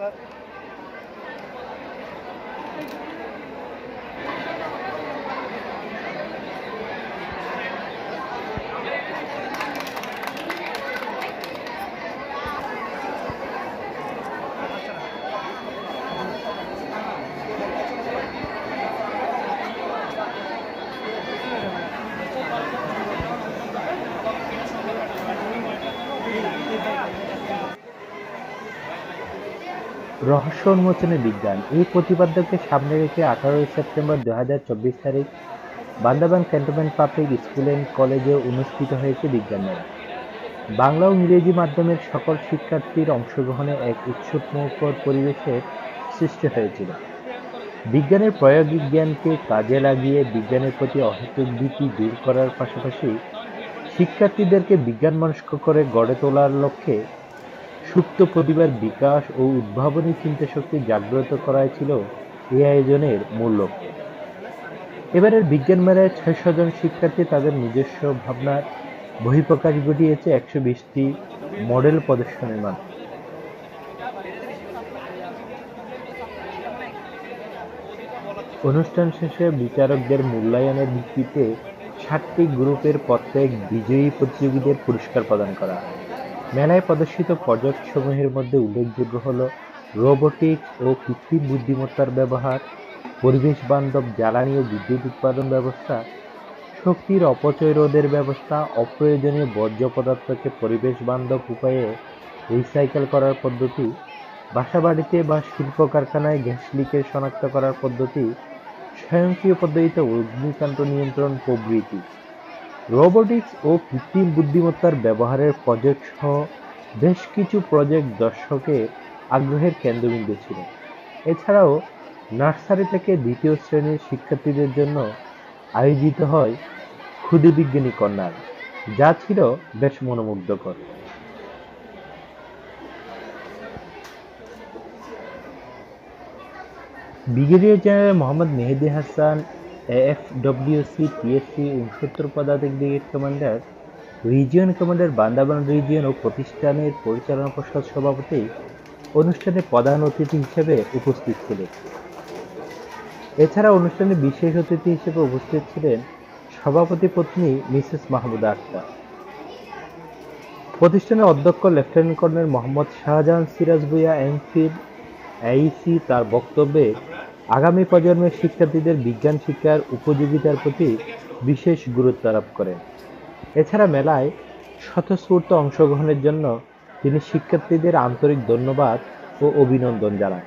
Stop. রহস্য উন্মোচনে বিজ্ঞান। এই প্রতিপাদ্যকে সামনে রেখে আঠারোই সেপ্টেম্বর দু হাজার চব্বিশ তারিখ Bandarban cantonment public school and কলেজে অনুষ্ঠিত হয়েছে বিজ্ঞান মেলা। বাংলা ও ইংরেজি মাধ্যমের সকল শিক্ষার্থীর অংশগ্রহণে এক উৎসবমুখর পরিবেশের সৃষ্টি হয়েছিল। বিজ্ঞানের প্রায়োগিক জ্ঞানকে কাজে লাগিয়ে বিজ্ঞানের প্রতি অহেতুক ভীতি দূর করার পাশাপাশি শিক্ষার্থীদেরকে বিজ্ঞান মনস্ক করে গড়ে তোলার লক্ষ্যে সুপ্ত প্রতিভার বিকাশ ও উদ্ভাবনী চিন্তাশক্তি জাগ্রত করাই ছিল এই আয়োজনের মূল লক্ষ্য। এবারের বিজ্ঞান মেলায় ছয়শো জন শিক্ষার্থী তাদের নিজস্ব ভাবনার বহিঃপ্রকাশ ঘটিয়েছে একশো বিশটি মডেল প্রদর্শনের মাধ্যমে। অনুষ্ঠান শেষে বিচারকদের মূল্যায়নের ভিত্তিতে সাতটি গ্রুপের প্রত্যেক বিজয়ী প্রতিযোগীদের পুরস্কার প্রদান করা হয়। মেলায় প্রদর্শিত প্রজেক্টসমূহের মধ্যে উল্লেখযোগ্য হল রোবোটিক্স ও কৃত্রিম বুদ্ধিমত্তার ব্যবহার, পরিবেশ বান্ধব জ্বালানি ও বিদ্যুৎ উৎপাদন ব্যবস্থা, শক্তির অপচয় রোধের ব্যবস্থা, অপ্রয়োজনীয় বর্জ্য পদার্থকে পরিবেশ বান্ধব উপায়ে রিসাইকেল করার পদ্ধতি, বাসাবাড়িতে বা শিল্প কারখানায় গ্যাস লিকের শনাক্ত করার পদ্ধতি, স্বয়ংক্রিয় পদ্ধতিতে অগ্নিকাণ্ড নিয়ন্ত্রণ প্রভৃতি। রোবোটিক্স ও কৃত্রিম বুদ্ধিমত্তার ব্যবহারের প্রজেক্ট সহ বেশ কিছু প্রজেক্ট দর্শকের আগ্রহের কেন্দ্রবিন্দু ছিল। এছাড়াও নার্সারি থেকে দ্বিতীয় শ্রেণির শিক্ষার্থীদের জন্য আয়োজিত হয় ক্ষুদে বিজ্ঞানী কর্নার, যা ছিল বেশ মনোমুগ্ধকর। Brigadier general Mohammad Mehedi Hasan AFWC TSC উনসত্তর পদাতিক brigade commander, region commander, Bandarban region ও প্রতিষ্ঠানের পরিচালনা পর্ষদ সভাপতি অনুষ্ঠানে প্রধান অতিথি হিসেবে উপস্থিত ছিলেন। এছাড়া অনুষ্ঠানে বিশেষ অতিথি হিসেবে উপস্থিত ছিলেন সভাপতি পত্নী মিসেস মাহমুদা আক্তার। প্রতিষ্ঠানের অধ্যক্ষ lieutenant colonel Mohammad Shahjahan Siraj Bhuiya MPhil AEC তার বক্তব্যে আগামী প্রজন্মের শিক্ষার্থীদের বিজ্ঞান শিক্ষার উপযোগিতার প্রতি বিশেষ গুরুত্ব আরোপ করেন। এছাড়া মেলায় স্বতঃস্ফূর্ত অংশগ্রহণের জন্য তিনি শিক্ষার্থীদের আন্তরিক ধন্যবাদ ও অভিনন্দন জানান।